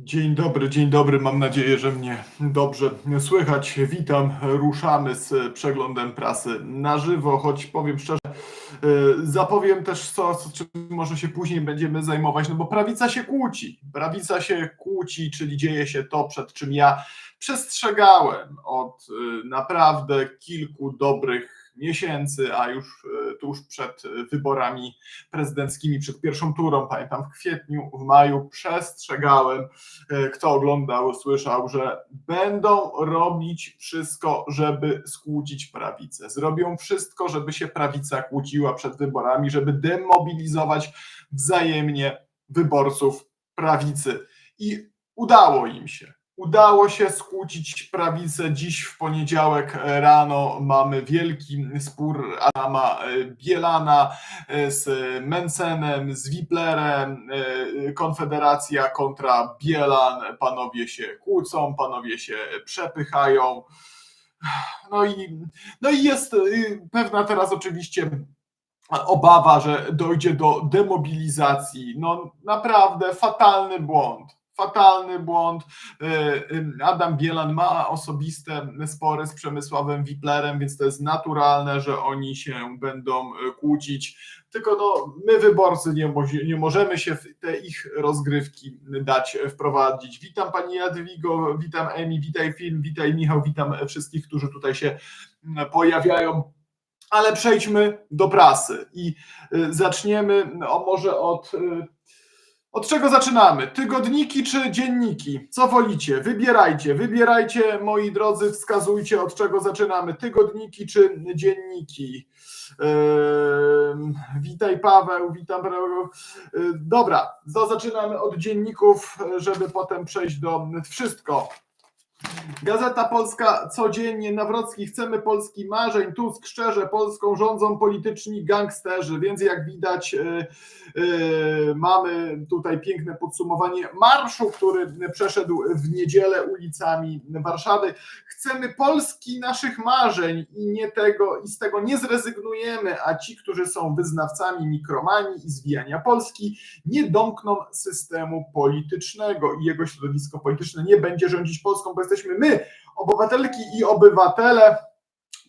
Dzień dobry, dzień dobry. Mam nadzieję, że mnie dobrze słychać. Witam. Ruszamy z przeglądem prasy na żywo, choć powiem szczerze, e, zapowiem też co, co czym może się później będziemy zajmować, no bo prawica się kłóci. Prawica się kłóci, czyli dzieje się to, przed czym ja przestrzegałem od e, naprawdę kilku dobrych miesięcy, a już e, tuż przed wyborami prezydenckimi, przed pierwszą turą, pamiętam w kwietniu, w maju, przestrzegałem e, kto oglądał, słyszał, że będą robić wszystko, żeby skłócić prawicę. Zrobią wszystko, żeby się prawica kłóciła przed wyborami, żeby demobilizować wzajemnie wyborców prawicy. I udało im się. Udało się skłócić prawicę. Dziś w poniedziałek rano mamy wielki spór Adama Bielana z Mencenem, z Wiplerem, e, Konfederacja kontra Bielan, panowie się kłócą, panowie się przepychają. No i, no i jest pewna teraz oczywiście obawa, że dojdzie do demobilizacji. No naprawdę fatalny błąd. Fatalny błąd. Y, y, Adam Bielan ma osobiste spory z Przemysławem Wiplerem, więc to jest naturalne, że oni się będą y, kłócić. Tylko no, my wyborcy nie, nie możemy się w te ich rozgrywki dać wprowadzić. Witam Pani Jadwigo, witam Emi, witaj film, witaj Michał, witam wszystkich, którzy tutaj się mm, pojawiają. Ale przejdźmy do prasy i zaczniemy no, może od. Od czego zaczynamy? Tygodniki czy dzienniki? Co wolicie? Wybierajcie, wybierajcie, moi drodzy, wskazujcie, od czego zaczynamy. Tygodniki czy dzienniki? Ehm, witaj Paweł, witam. Paweł. Yy, Dobra, to zaczynamy od dzienników, żeby potem przejść do wszystko. Gazeta Polska codziennie, Nawrocki, chcemy Polski marzeń, Tusk szczerze, Polską rządzą polityczni gangsterzy, więc jak widać yy, yy, mamy tutaj piękne podsumowanie marszu, który przeszedł w niedzielę ulicami Warszawy. Chcemy Polski naszych marzeń i nie tego, i z tego nie zrezygnujemy, a ci, którzy są wyznawcami mikromanii i zwijania Polski, nie domkną systemu politycznego i jego środowisko polityczne nie będzie rządzić Polską, bo jesteśmy my, obywatelki i obywatele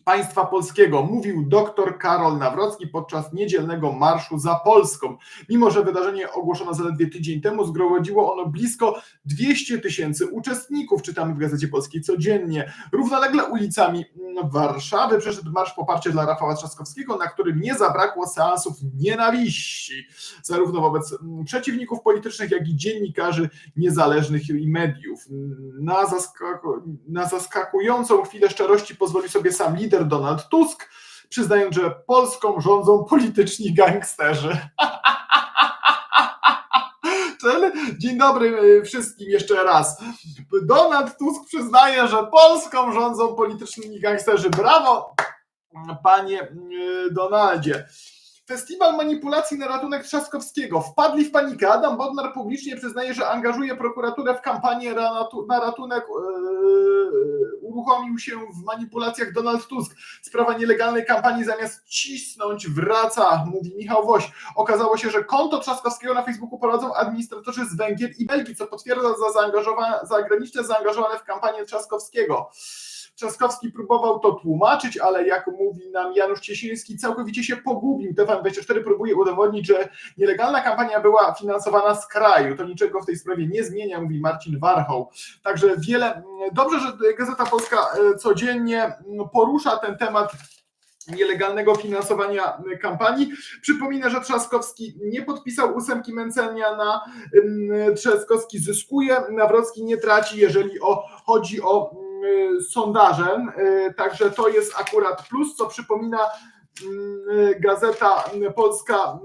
państwa polskiego, mówił dr Karol Nawrocki podczas niedzielnego Marszu za Polską. Mimo, że wydarzenie ogłoszono zaledwie tydzień temu, zgromadziło ono blisko 200 tysięcy uczestników, czytamy w Gazecie Polskiej codziennie. Równolegle ulicami Warszawy przeszedł marsz poparcia dla Rafała Trzaskowskiego, na którym nie zabrakło seansów nienawiści, zarówno wobec mm, przeciwników politycznych, jak i dziennikarzy niezależnych i mediów. Na, na zaskakującą chwilę szczerości pozwolił sobie sam lider Donald Tusk, przyznając, że Polską rządzą polityczni gangsterzy. Dzień dobry y, wszystkim jeszcze raz. Donald Tusk przyznaje, że Polską rządzą polityczni gangsterzy. Brawo, panie y, Donaldzie. Festiwal manipulacji na ratunek Trzaskowskiego. Wpadli w panikę. Adam Bodnar publicznie przyznaje, że angażuje prokuraturę w kampanię na ratunek. Yy, uruchomił się w manipulacjach Donald Tusk. Sprawa nielegalnej kampanii zamiast cisnąć wraca, mówi Michał Woś. Okazało się, że konto Trzaskowskiego na Facebooku prowadzą administratorzy z Węgier i Belgii, co potwierdza za zaangażowa- zagraniczne zaangażowane w kampanię Trzaskowskiego. Trzaskowski próbował to tłumaczyć, ale jak mówi nam Janusz Ciesiński, całkowicie się pogubił. TVN24 próbuje udowodnić, że nielegalna kampania była finansowana z kraju. To niczego w tej sprawie nie zmienia, mówi Marcin Warchoł. Także wiele. Dobrze, że Gazeta Polska e, codziennie mm, porusza ten temat nielegalnego finansowania y, kampanii. Przypomina, że Trzaskowski nie podpisał ósemki Mencenia na ym, Trzaskowski zyskuje, Nawrocki nie traci, jeżeli o, chodzi o y, sondaże. Y, Także to jest akurat plus, co przypomina y, Gazeta Polska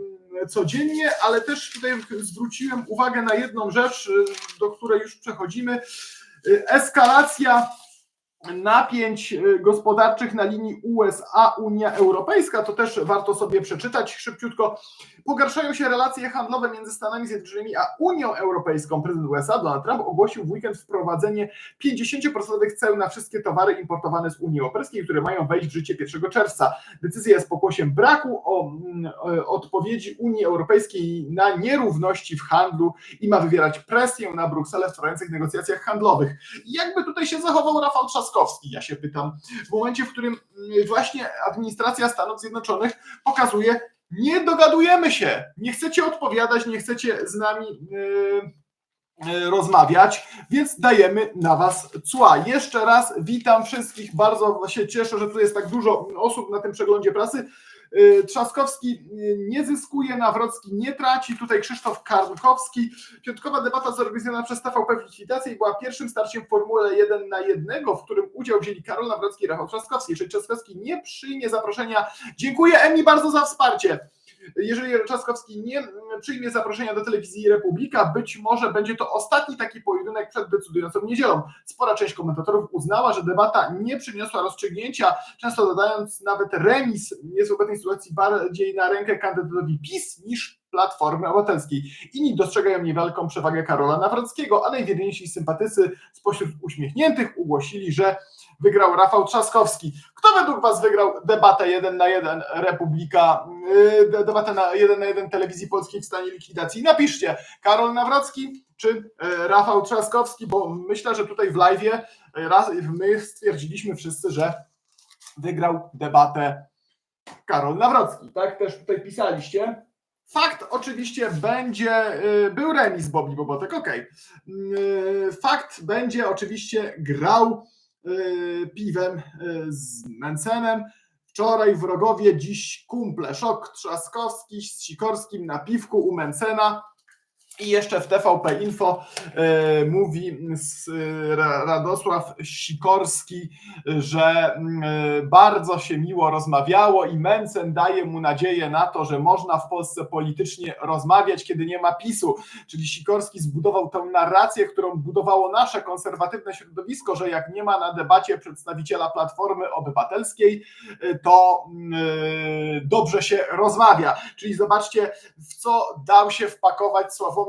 codziennie, ale też tutaj zwróciłem uwagę na jedną rzecz, do której już przechodzimy. Eskalacja napięć y, gospodarczych na linii USA-Unia Europejska, to też warto sobie przeczytać szybciutko. Pogarszają się relacje handlowe między Stanami Zjednoczonymi a Unią Europejską. Prezydent USA Donald Trump ogłosił w weekend wprowadzenie 50% ceł na wszystkie towary importowane z Unii Europejskiej, które mają wejść w życie 1 czerwca. Decyzja jest pokłosiem braku o, mm, o, odpowiedzi Unii Europejskiej na nierówności w handlu i ma wywierać presję na Brukselę w trwających negocjacjach handlowych. Jakby tutaj się zachował Rafał Trzaskowski, ja się pytam, w momencie, w którym mm, właśnie administracja Stanów Zjednoczonych pokazuje, nie dogadujemy się, nie chcecie odpowiadać, nie chcecie z nami yy, rozmawiać, więc dajemy na was cła. Jeszcze raz witam wszystkich, bardzo się cieszę, że tu jest tak dużo osób na tym przeglądzie prasy. Yy, Trzaskowski nie zyskuje, Nawrocki nie traci. Tutaj Krzysztof Karnkowski. Piątkowa debata zorganizowana przez TVP w likwidacji była pierwszym starciem w Formule 1 na jednego, w którym udział wzięli Karol Nawrocki i Rafał Trzaskowski. Jeżeli Trzaskowski nie przyjmie zaproszenia, dziękuję Emi bardzo za wsparcie. Jeżeli Trzaskowski nie przyjmie zaproszenia do telewizji Republika, być może będzie to ostatni taki pojedynek przed decydującą niedzielą. Spora część komentatorów uznała, że debata nie przyniosła rozstrzygnięcia, często dodając nawet remis jest w obecnej sytuacji bardziej na rękę kandydatowi PiS niż Platformy Obywatelskiej. Inni dostrzegają niewielką przewagę Karola Nawrockiego, a najwierniejsi sympatycy spośród uśmiechniętych ogłosili, że wygrał Rafał Trzaskowski. Kto według Was wygrał debatę 1 na 1 Republika, yy, debatę na 1 na 1 telewizji polskiej w stanie likwidacji? Napiszcie, Karol Nawrocki czy yy, Rafał Trzaskowski, bo myślę, że tutaj w live my stwierdziliśmy wszyscy, że wygrał debatę Karol Nawrocki. Tak też tutaj pisaliście. Fakt oczywiście będzie, był remis Bobby Bobotek. Okay. Fakt będzie oczywiście grał piwem yy, z Mencenem. Wczoraj wrogowie, dziś kumple. Szok Trzaskowski z Sikorskim na piwku u Mencena. I jeszcze w TVP Info y, mówi y, Radosław Sikorski, że y, bardzo się miło rozmawiało i Mencen daje mu nadzieję na to, że można w Polsce politycznie rozmawiać, kiedy nie ma PiSu. Czyli Sikorski zbudował tę narrację, którą budowało nasze konserwatywne środowisko, że jak nie ma na debacie przedstawiciela Platformy Obywatelskiej, to dobrze się rozmawia. Czyli zobaczcie, w co dał się wpakować Sławomir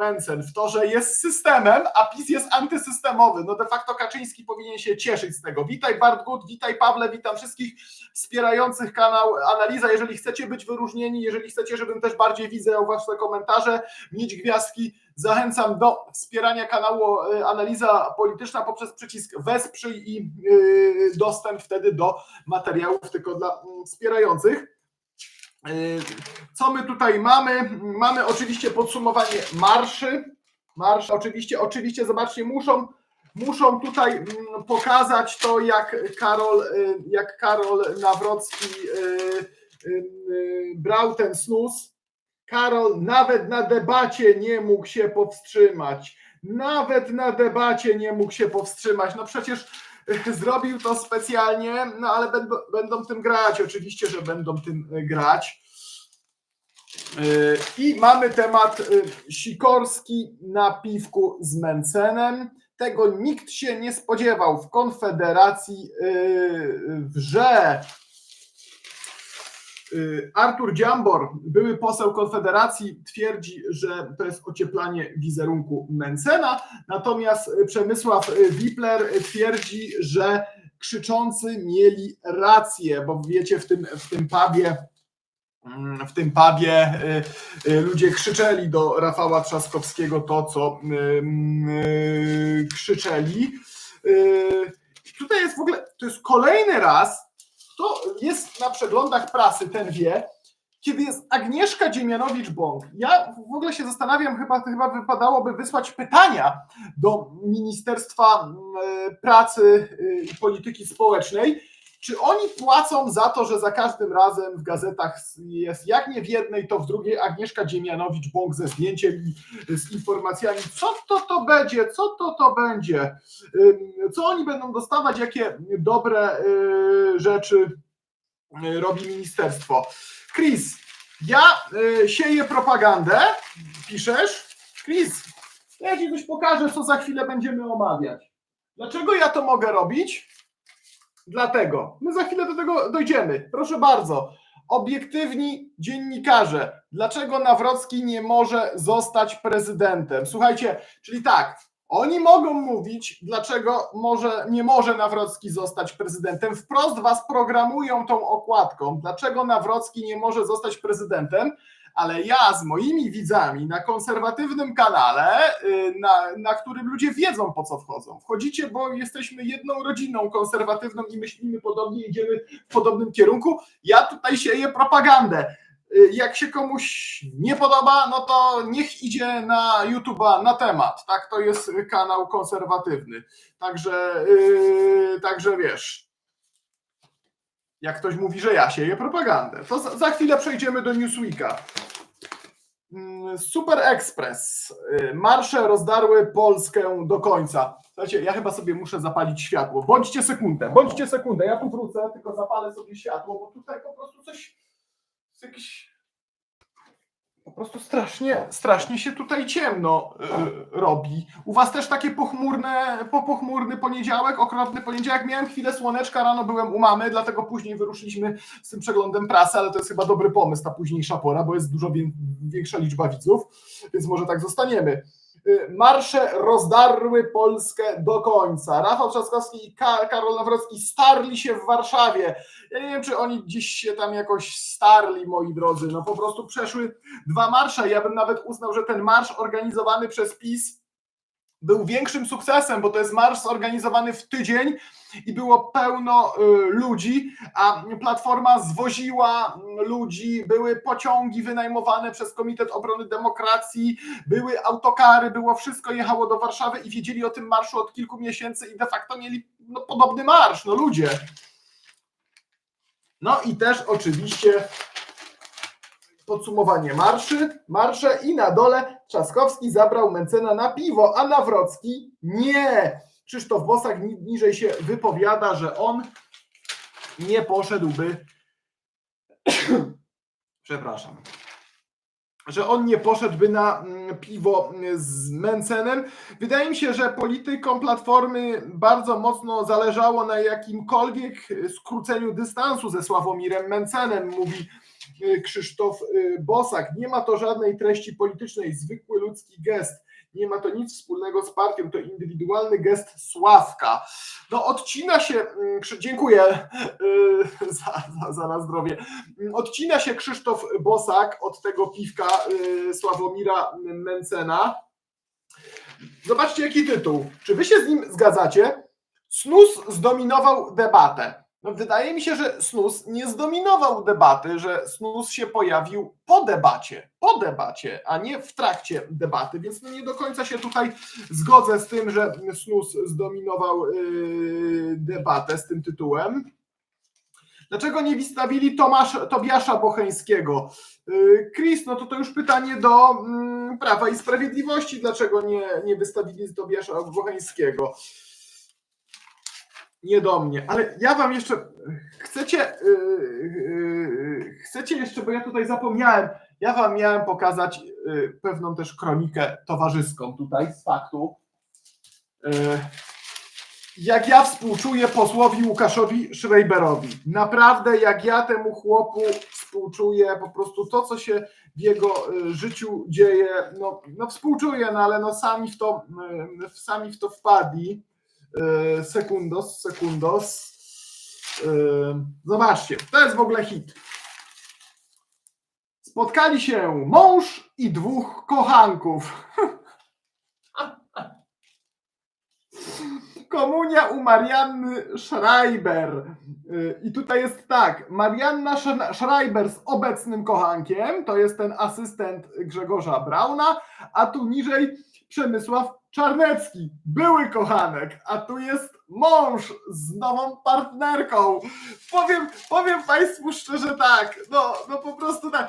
Mencen w to, że jest systemem, a PiS jest antysystemowy. No de facto Kaczyński powinien się cieszyć z tego. Witaj Bartgut, witaj Pawle, witam wszystkich wspierających kanał Analiza. Jeżeli chcecie być wyróżnieni, jeżeli chcecie, żebym też bardziej widział wasze komentarze, mieć gwiazdki, zachęcam do wspierania kanału Analiza Polityczna poprzez przycisk wesprzyj i dostęp wtedy do materiałów tylko dla wspierających. Co my tutaj mamy? Mamy oczywiście podsumowanie marszy. Marsz, oczywiście, oczywiście, zobaczcie, muszą, muszą tutaj mm, pokazać to, jak Karol, jak Karol Nawrocki brał ten snus. Karol nawet na debacie nie mógł się powstrzymać. Nawet na debacie nie mógł się powstrzymać. No przecież zrobił to specjalnie, no ale będą, tym grać, oczywiście, że będą tym grać. I mamy temat Sikorski na piwku z Mencenem. Tego nikt się nie spodziewał w Konfederacji wrze. Artur Dziambor, były poseł Konfederacji, twierdzi, że to jest ocieplanie wizerunku Mencena, natomiast Przemysław Wipler twierdzi, że krzyczący mieli rację, bo wiecie, w tym, w tym pubie w tym pubie ludzie krzyczeli do Rafała Trzaskowskiego to, co krzyczeli. Tutaj jest w ogóle, to jest kolejny raz, to jest na przeglądach prasy, ten wie, kiedy jest Agnieszka Dziemianowicz-Bąk. Ja w ogóle się zastanawiam, chyba, chyba wypadałoby wysłać pytania do Ministerstwa Pracy i Polityki Społecznej, czy oni płacą za to, że za każdym razem w gazetach jest jak nie w jednej, to w drugiej Agnieszka Dziemianowicz-Bąk ze zdjęciem i z informacjami, co to to będzie, co to to będzie, co oni będą dostawać, jakie dobre rzeczy robi ministerstwo. Chris, ja sieję propagandę, piszesz? Chris, ja ci coś pokażę, co za chwilę będziemy omawiać. Dlaczego ja to mogę robić? Dlatego. My za chwilę do tego dojdziemy. Proszę bardzo. Obiektywni dziennikarze. Dlaczego Nawrocki nie może zostać prezydentem? Słuchajcie, czyli tak, oni mogą mówić, dlaczego może, nie może Nawrocki zostać prezydentem. Wprost was programują tą okładką. Dlaczego Nawrocki nie może zostać prezydentem? Ale ja z moimi widzami na konserwatywnym kanale, y, na, na którym ludzie wiedzą po co wchodzą. Wchodzicie, bo jesteśmy jedną rodziną konserwatywną i myślimy podobnie, idziemy w podobnym kierunku. Ja tutaj sieję propagandę. Y, Jak się komuś nie podoba, no to niech idzie na YouTube'a na temat. Tak, to jest kanał konserwatywny. Także, yy, także wiesz. Jak ktoś mówi, że ja sieję propagandę, to za, za chwilę przejdziemy do Newsweeka. Mm, Super Express. Y, Marsze rozdarły Polskę do końca. Słuchajcie, ja chyba sobie muszę zapalić światło. Bądźcie sekundę, bądźcie sekundę. Ja tu wrócę, tylko zapalę sobie światło, bo tutaj po prostu coś. Jakiś. Prostu strasznie, strasznie się tutaj ciemno y, robi. U was też takie pochmurne, po pochmurny poniedziałek, okropny poniedziałek. Miałem chwilę słoneczka, rano byłem u mamy, dlatego później wyruszyliśmy z tym przeglądem prasy, ale to jest chyba dobry pomysł, ta późniejsza pora, bo jest dużo wię- większa liczba widzów, więc może tak zostaniemy. Y, Marsze rozdarły Polskę do końca. Rafał Trzaskowski i Ka- Karol Nawrocki starli się w Warszawie. Ja nie wiem, czy oni gdzieś się tam jakoś starli, moi drodzy. No po prostu przeszły dwa marsze. Ja bym nawet uznał, że ten marsz organizowany przez PiS był większym sukcesem, bo to jest marsz zorganizowany w tydzień i było pełno y, ludzi, a Platforma zwoziła y, ludzi, były pociągi wynajmowane przez Komitet Obrony Demokracji, były autokary, było wszystko, jechało do Warszawy i wiedzieli o tym marszu od kilku miesięcy i de facto mieli no, podobny marsz, no ludzie. No i też oczywiście podsumowanie marszy, marsze i na dole Trzaskowski zabrał Mencena na piwo, a Nawrocki nie. Krzysztof Bosak ni- niżej się wypowiada, że on nie poszedłby przepraszam, że on nie poszedłby na mm, piwo z Mencenem. Wydaje mi się, że politykom Platformy bardzo mocno zależało na jakimkolwiek skróceniu dystansu ze Sławomirem Mencenem, mówi y, Krzysztof y, Bosak. Nie ma to żadnej treści politycznej, zwykły ludzki gest. Nie ma to nic wspólnego z partią, to indywidualny gest Sławka. No odcina się, mm, dziękuję y, za, za, za na zdrowie, Mm, odcina się Krzysztof Bosak od tego piwka y, Sławomira Mencena. Zobaczcie jaki tytuł. Czy wy się z nim zgadzacie? Snus zdominował debatę. No, wydaje mi się, że Snus nie zdominował debaty, że Snus się pojawił po debacie, po debacie, a nie w trakcie debaty, więc no nie do końca się tutaj zgodzę z tym, że Snus zdominował yy, debatę z tym tytułem. Dlaczego nie wystawili Tomasz, Tobiasza Bocheńskiego? Yy, Chris, no to to już pytanie do mm, Prawa i Sprawiedliwości. Dlaczego nie, nie wystawili Tobiasza Bocheńskiego? Nie do mnie, ale ja wam jeszcze chcecie, yy, chcecie jeszcze, bo ja tutaj zapomniałem, ja wam miałem pokazać yy, pewną też kronikę towarzyską tutaj z faktu. Yy, jak ja współczuję posłowi Łukaszowi Schreiberowi. Naprawdę, jak ja temu chłopu współczuję, po prostu to, co się w jego y, życiu dzieje, no, no współczuję, no ale no sami w to, sami w to wpadli. Y, Sekundos, sekundos. Y, Zobaczcie, to jest w ogóle hit. Spotkali się mąż i dwóch kochanków. Komunia u Marianny Schreiber. Y, I tutaj jest tak, Marianna Sch- Schreiber z obecnym kochankiem, to jest ten asystent Grzegorza Brauna, a tu niżej Przemysław Czarnecki, były kochanek, a tu jest mąż z nową partnerką. Powiem, powiem Państwu szczerze tak, no, no po prostu tak.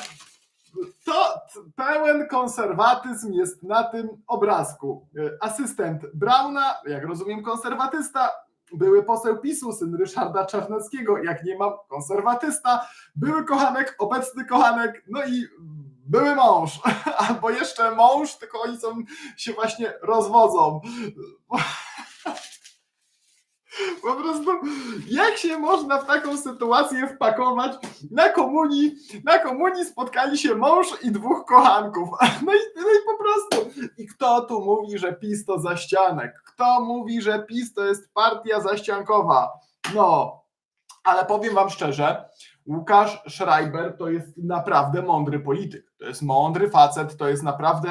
To pełen konserwatyzm jest na tym obrazku. Y, Asystent Brauna, jak rozumiem, konserwatysta, były poseł PiSu, syn Ryszarda Czarneckiego, jak nie mam, konserwatysta, były kochanek, obecny kochanek, no i były mąż, albo jeszcze mąż, tylko oni są, się właśnie rozwodzą. Po prostu, jak się można w taką sytuację wpakować? Na komunii, na komunii spotkali się mąż i dwóch kochanków. No i, no i po prostu. I kto tu mówi, że PiS to zaścianek? Kto mówi, że PiS to jest partia zaściankowa? No, ale powiem wam szczerze, Łukasz Schreiber to jest naprawdę mądry polityk. To jest mądry facet, to jest naprawdę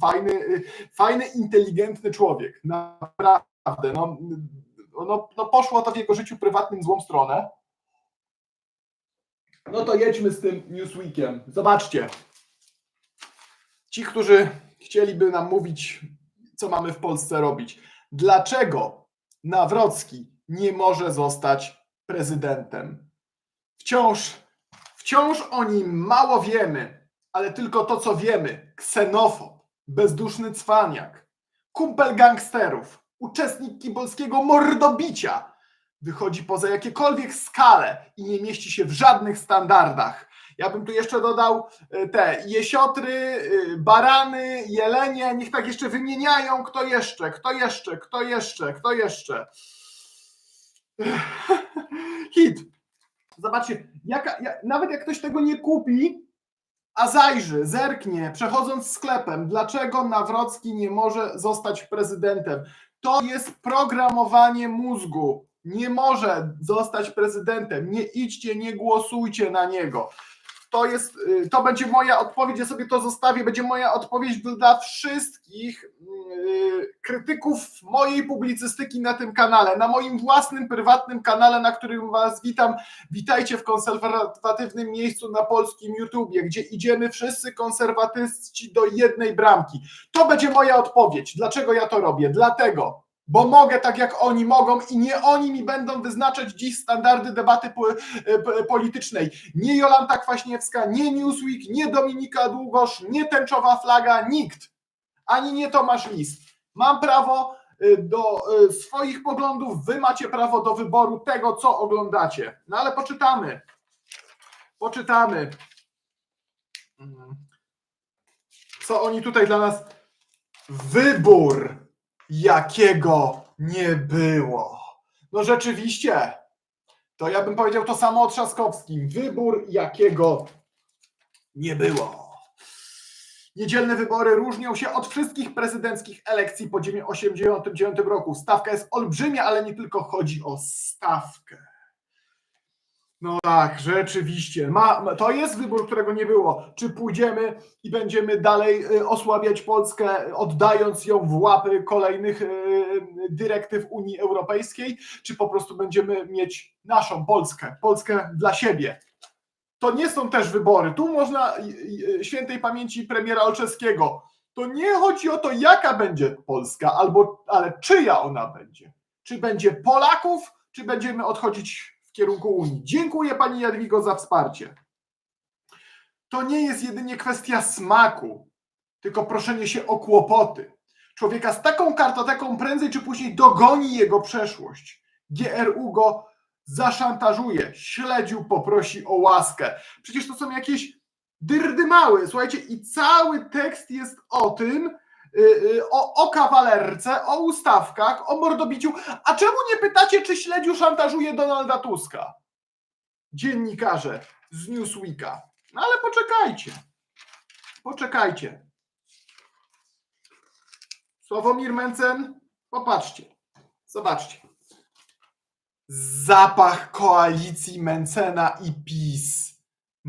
fajny, fajny inteligentny człowiek. Naprawdę. No, no, no poszło to w jego życiu prywatnym w złą stronę. No to jedźmy z tym Newsweekiem. Zobaczcie. Ci, którzy chcieliby nam mówić, co mamy w Polsce robić. Dlaczego Nawrocki nie może zostać prezydentem? Wciąż, wciąż o nim mało wiemy, ale tylko to, co wiemy. Ksenofob, bezduszny cwaniak, kumpel gangsterów, uczestnik kibolskiego mordobicia. Wychodzi poza jakiekolwiek skale i nie mieści się w żadnych standardach. Ja bym tu jeszcze dodał e, te jesiotry, e, barany, jelenie, niech tak jeszcze wymieniają, kto jeszcze, kto jeszcze, kto jeszcze, kto jeszcze. Hit. Zobaczcie, jaka, ja, nawet jak ktoś tego nie kupi, a zajrzy, zerknie, przechodząc sklepem, dlaczego Nawrocki nie może zostać prezydentem. To jest programowanie mózgu. Nie może zostać prezydentem. Nie idźcie, nie głosujcie na niego. To jest, y, to będzie moja odpowiedź, ja sobie to zostawię, będzie moja odpowiedź dla wszystkich y, krytyków mojej publicystyki na tym kanale, na moim własnym, prywatnym kanale, na którym Was witam. Witajcie w konserwatywnym miejscu na polskim YouTubie, gdzie idziemy wszyscy konserwatyści do jednej bramki. To będzie moja odpowiedź. Dlaczego ja to robię? Dlatego, bo mogę tak jak oni mogą i nie oni mi będą wyznaczać dziś standardy debaty e, politycznej. Nie Jolanta Kwaśniewska, nie Newsweek, nie Dominika Długosz, nie Tęczowa Flaga, nikt. Ani nie Tomasz List. Mam prawo e, do e, swoich poglądów, wy macie prawo do wyboru tego, co oglądacie. No ale poczytamy. Poczytamy. Co oni tutaj dla nas. Wybór jakiego nie było. No rzeczywiście, to ja bym powiedział to samo o Trzaskowskim. Wybór, jakiego nie było. Niedzielne wybory różnią się od wszystkich prezydenckich elekcji po 1989 roku. Stawka jest olbrzymia, ale nie tylko chodzi o stawkę. No tak, rzeczywiście. Ma, to jest wybór, którego nie było. Czy pójdziemy i będziemy dalej y, osłabiać Polskę, oddając ją w łapy kolejnych y, dyrektyw Unii Europejskiej, czy po prostu będziemy mieć naszą Polskę, Polskę dla siebie. To nie są też wybory. Tu można y, świętej pamięci premiera Olszewskiego. To nie chodzi o to, jaka będzie Polska, albo, ale czyja ona będzie. Czy będzie Polaków, czy będziemy odchodzić w kierunku Unii. Dziękuję Pani Jadwigo za wsparcie. To nie jest jedynie kwestia smaku, tylko proszenie się o kłopoty. Człowieka z taką kartoteką prędzej czy później dogoni jego przeszłość. GRU go zaszantażuje, śledził, poprosi o łaskę. Przecież to są jakieś dyrdy małe, słuchajcie, i cały tekst jest o tym, o, o kawalerce, o ustawkach, o mordobiciu. A czemu nie pytacie, czy śledziu szantażuje Donalda Tuska? Dziennikarze z Newsweeka. No ale poczekajcie. Poczekajcie. Sławomir Mencen, popatrzcie. Zobaczcie. Zapach koalicji Mencena i PiS.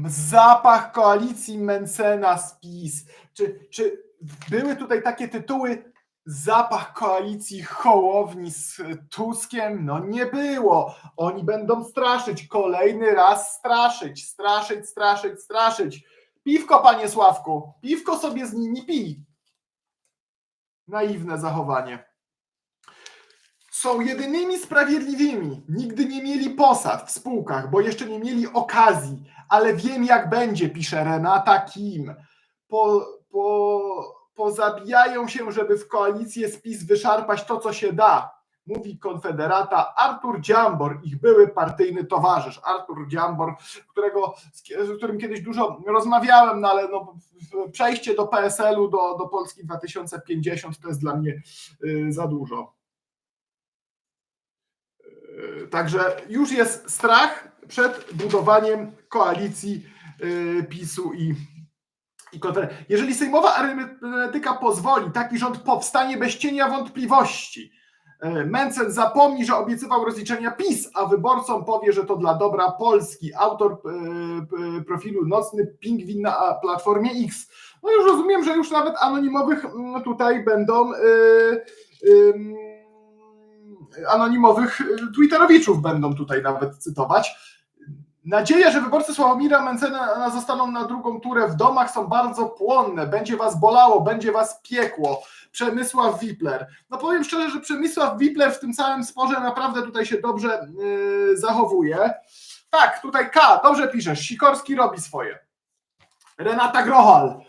Zapach koalicji Mencena z PiS. Czy, czy były tutaj takie tytuły zapach koalicji Hołowni z Tuskiem, no nie było. Oni będą straszyć, kolejny raz straszyć, straszyć, straszyć, straszyć. Piwko, panie Sławku, piwko sobie z nimi pij. Naiwne zachowanie. Są jedynymi sprawiedliwymi. Nigdy nie mieli posad w spółkach, bo jeszcze nie mieli okazji, ale wiem jak będzie, pisze Renata Kim. Po, po, pozabijają się, żeby w koalicję spis wyszarpać to, co się da. Mówi konfederata Artur Dziambor, ich były partyjny towarzysz. Artur Dziambor, którego, z którym kiedyś dużo rozmawiałem, no ale no, przejście do PSL-u, do, do Polski 2050 to jest dla mnie y, za dużo. Y, Także już jest strach przed budowaniem koalicji y, PiSu i, Jeżeli sejmowa arytmetyka pozwoli, taki rząd powstanie bez cienia wątpliwości. Y, Mencen zapomni, że obiecywał rozliczenia PiS, a wyborcom powie, że to dla dobra Polski. Autor y, y, profilu Nocny Pingwin na Platformie X. No już rozumiem, że już nawet anonimowych mm, tutaj będą anonimowych Twitterowiczów będą tutaj nawet cytować. Nadzieje, że wyborcy Sławomira Mencena zostaną na drugą turę w domach są bardzo płonne. Będzie was bolało, będzie was piekło. Przemysław Wipler. No powiem szczerze, że Przemysław Wipler w tym całym sporze naprawdę tutaj się dobrze yy, zachowuje. Tak, tutaj K, dobrze piszesz. Sikorski robi swoje. Renata Grochal.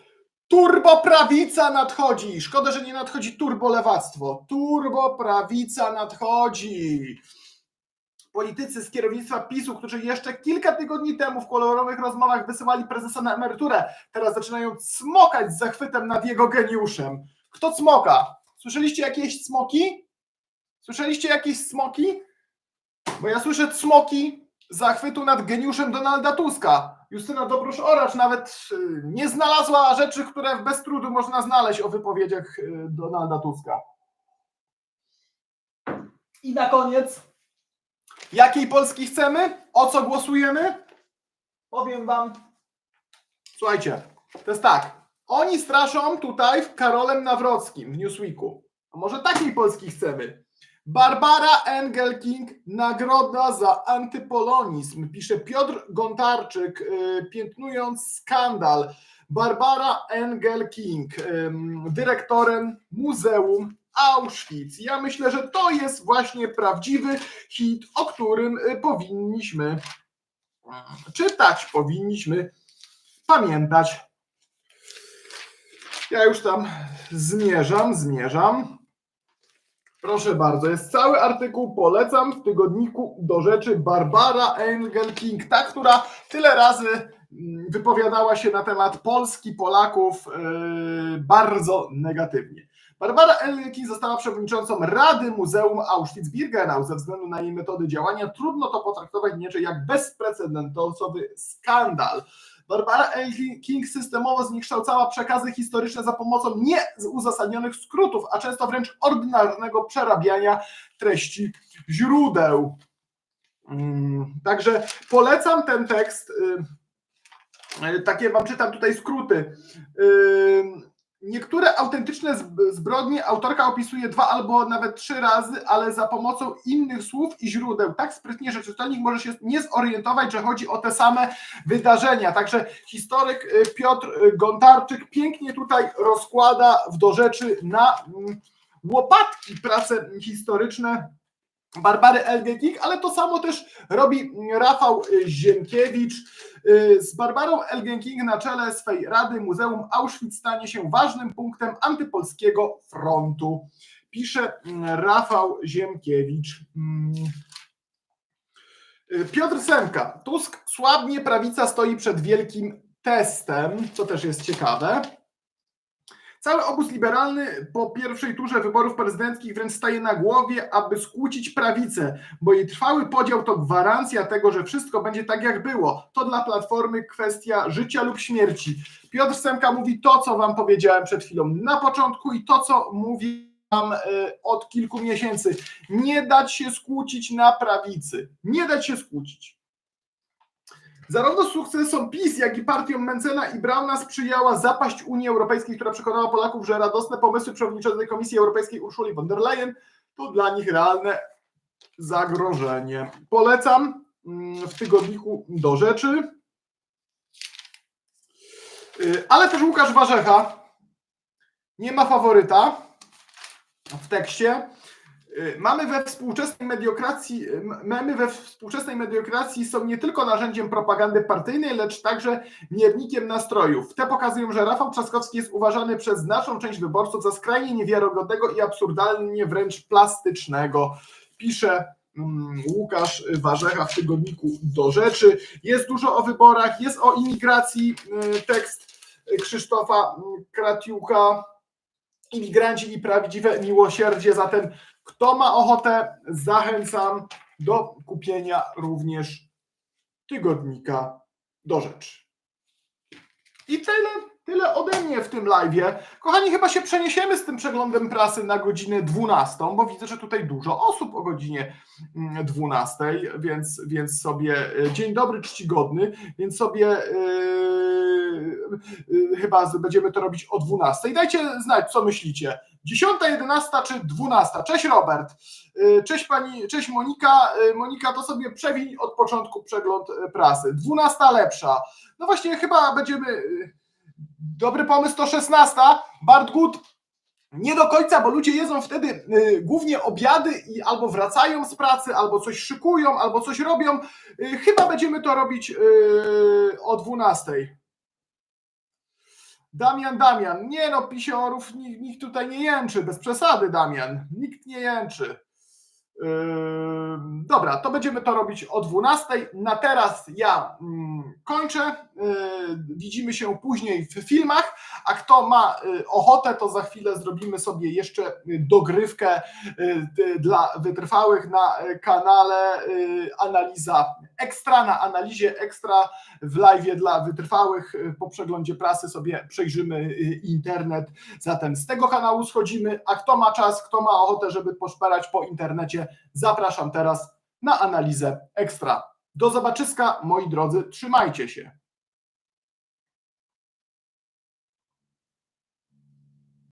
Turboprawica nadchodzi. Szkoda, że nie nadchodzi turbolewactwo. Turboprawica nadchodzi. Politycy z kierownictwa PiSu, którzy jeszcze kilka tygodni temu w kolorowych rozmowach wysyłali prezesa na emeryturę, teraz zaczynają smokać z zachwytem nad jego geniuszem. Kto smoka? Słyszeliście jakieś smoki? Słyszeliście jakieś smoki? Bo ja słyszę smoki zachwytu nad geniuszem Donalda Tuska. Justyna Dobrusz-Oracz nawet y, nie znalazła rzeczy, które bez trudu można znaleźć o wypowiedziach y, Donalda Tuska. I na koniec, jakiej Polski chcemy? O co głosujemy? Powiem wam. Słuchajcie, to jest tak. Oni straszą tutaj w Karolem Nawrockim w Newsweeku. A może takiej Polski chcemy? Barbara Engelking, nagroda za antypolonizm, pisze Piotr Gontarczyk, y, piętnując skandal. Barbara Engelking, dyrektorem Muzeum Auschwitz. Ja myślę, że to jest właśnie prawdziwy hit, o którym y, powinniśmy y, czytać, powinniśmy pamiętać. Ja już tam zmierzam, zmierzam. Proszę bardzo, jest cały artykuł, polecam w tygodniku do rzeczy Barbara Engelking, ta, która tyle razy mm, wypowiadała się na temat Polski, Polaków yy, bardzo negatywnie. Barbara Engelking została przewodniczącą Rady Muzeum Auschwitz-Birkenau. Ze względu na jej metody działania trudno to potraktować nieczym jak bezprecedensowy skandal. Barbara King systemowo zniekształcała przekazy historyczne za pomocą nieuzasadnionych skrótów, a często wręcz ordynarnego przerabiania treści źródeł. Mm, Także polecam ten tekst. y, y, Takie wam czytam tutaj skróty. Niektóre autentyczne zb- zbrodnie autorka opisuje dwa albo nawet trzy razy, ale za pomocą innych słów i źródeł. Tak sprytnie, że czytelnik może się nie zorientować, że chodzi o te same wydarzenia. Także historyk y, Piotr y, Gontarczyk pięknie tutaj rozkłada w do rzeczy na mm, łopatki prace historyczne Barbary Elgetik, ale to samo też robi Rafał Ziemkiewicz. Y, Z Barbarą Elgeking na czele swej Rady Muzeum Auschwitz stanie się ważnym punktem antypolskiego frontu. Pisze mm, Rafał Ziemkiewicz. Mm. Y, Piotr Semka. Tusk słabnie, prawica stoi przed wielkim testem, co też jest ciekawe. Cały obóz liberalny po pierwszej turze wyborów prezydenckich wręcz staje na głowie, aby skłócić prawicę, bo jej trwały podział to gwarancja tego, że wszystko będzie tak jak było. To dla Platformy kwestia życia lub śmierci. Piotr Semka mówi to, co wam powiedziałem przed chwilą na początku i to, co mówi wam e, od kilku miesięcy. Nie dać się skłócić na prawicy. Nie dać się skłócić. Zarówno sukcesom PiS, jak i partiom Mencena i Brauna sprzyjała zapaść Unii Europejskiej, która przekonała Polaków, że radosne pomysły przewodniczącej Komisji Europejskiej Urszuli von der Leyen to dla nich realne zagrożenie. Polecam mm, w tygodniku do rzeczy. Y, Ale też Łukasz Warzecha nie ma faworyta w tekście. Y, Mamy we współczesnej mediokracji, y, memy we współczesnej mediokracji są nie tylko narzędziem propagandy partyjnej, lecz także miernikiem nastrojów. Te pokazują, że Rafał Trzaskowski jest uważany przez znaczną część wyborców za skrajnie niewiarygodnego i absurdalnie wręcz plastycznego. Pisze mm, Łukasz Warzecha w tygodniku do rzeczy. Jest dużo o wyborach, jest o imigracji y, tekst Krzysztofa mm, Kratiuka. Imigranci i prawdziwe miłosierdzie. Zatem kto ma ochotę, zachęcam do kupienia również tygodnika do rzeczy. I tyle, tyle ode mnie w tym live'ie. Kochani, chyba się przeniesiemy z tym przeglądem prasy na godzinę 12, bo widzę, że tutaj dużo osób o godzinie mm, 12, więc, więc sobie e, dzień dobry, czcigodny, więc sobie yy, chyba z- będziemy to robić o 12. Dajcie znać, co myślicie. 10, 11 czy 12? Cześć Robert, Yy, cześć pani, cześć Monika. Yy, Monika, to sobie przewiń od początku przegląd prasy. 12 lepsza. No właśnie, chyba będziemy. Dobry pomysł to 16. Bart. Nie do końca, bo ludzie jedzą wtedy y, głównie obiady i albo wracają z pracy, albo coś szykują, albo coś robią. Y, chyba będziemy to robić y, o 12. Damian, Damian. Nie no, pisiorów nikt, nikt tutaj nie jęczy, bez przesady, Damian. Nikt nie jęczy. Yy, Dobra, to będziemy to robić o 12. Na teraz ja mm, kończę. Yy, Widzimy się później w filmach, a kto ma yy, ochotę, to za chwilę zrobimy sobie jeszcze yy, dogrywkę d- dla wytrwałych na kanale Analiza Ekstra. Na analizie Ekstra w live dla wytrwałych po przeglądzie prasy sobie przejrzymy internet. Zatem z tego kanału schodzimy, a kto ma czas, kto ma ochotę, żeby poszperać po internecie, zapraszam teraz na analizę ekstra. Do zobaczyska, moi drodzy, trzymajcie się.